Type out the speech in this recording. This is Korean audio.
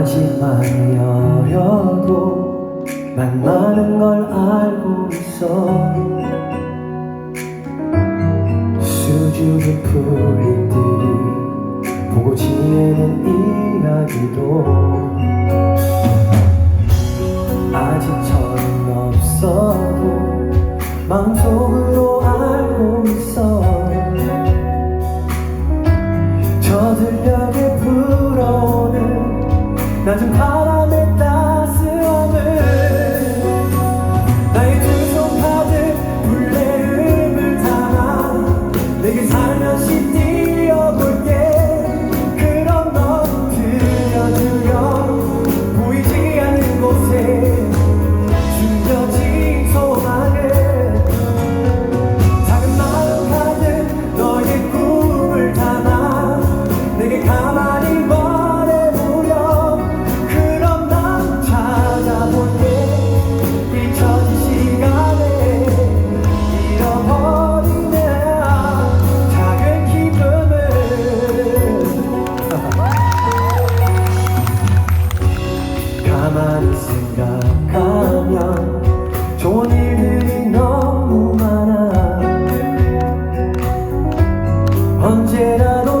하지만 여려도 만나는 걸 알고 있어. 수줍은 풀잎들이 보고 지내는 이야기도 아직 처음 없어도 마음속 되게 사 언제라도